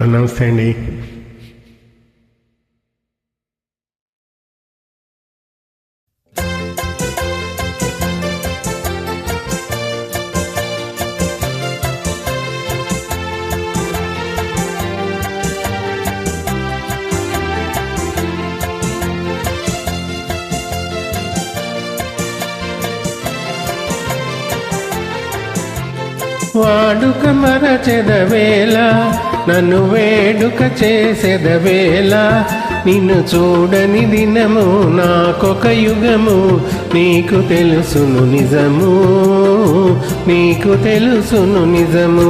నమస్తే అండి వాడుక మరచెదవేళ నన్ను వేడుక చేసేదవేళ నిన్ను చూడని దినము నాకొక యుగము. నీకు తెలుసును నిజము నీకు తెలుసును నిజము.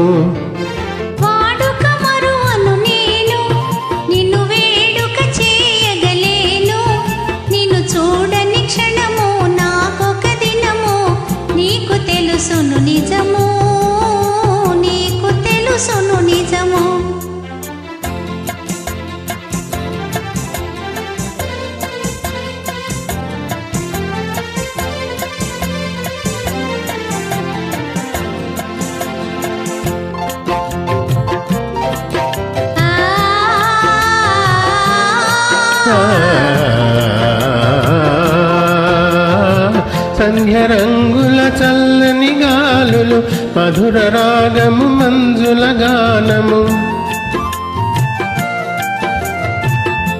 సంధ్య రంగుల చల్లని గాలులు మధుర రాగము మంజుల గానము.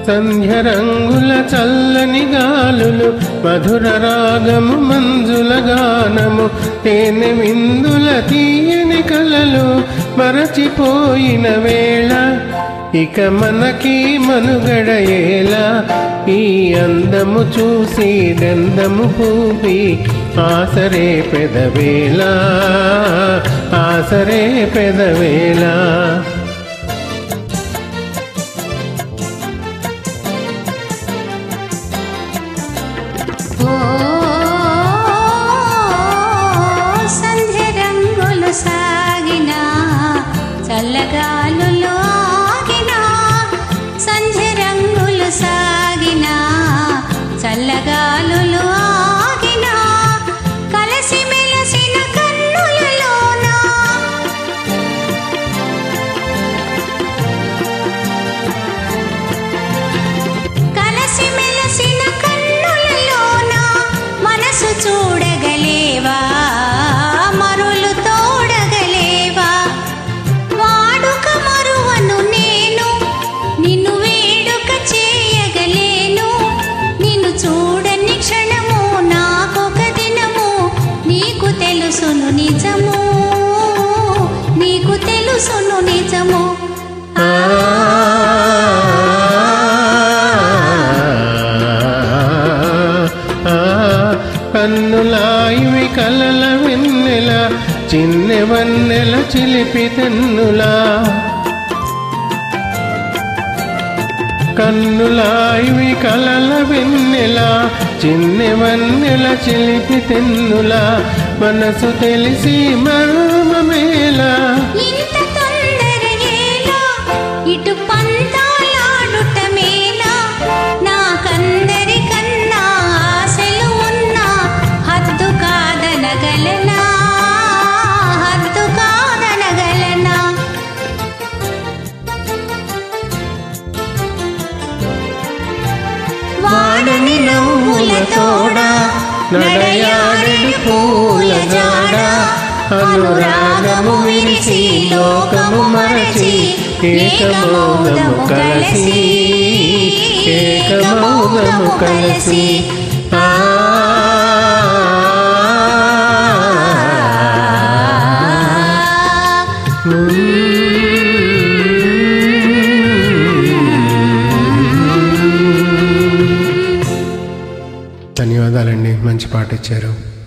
సంధ్య రంగుల చల్లని గాలులు మధుర రాగము మంజుల గానము. తేనె విందుల తీయని కలలు మరచిపోయిన వేళ ఇక మనకి మనుగడయేలా ఈ అందము చూసి దందము పూపి ఆసరే పెదవేలా ఆసరే పెదవేలా చల్లగాలులు ఆగిన కలసి మెలసిన కన్నులలోన. కలసి మెలసిన కన్నులలోన మనసు చూ కన్నులాయి కలల వెన్నెల చిన్న వన్నెల చిలిపి తెన్నులా. కన్నులాయి కలల వెన్నెల చిన్న వన్నెల చిలిపి తెన్నులా. మనసు తెలిసి మర్మమేలా తోడ నడయాడని పూల జాడ అనురాగము విరిచి లోకము మరచి ఏకమౌనము కలసి ఏకమౌనము కలసి మంచి పాట ఇచ్చారు.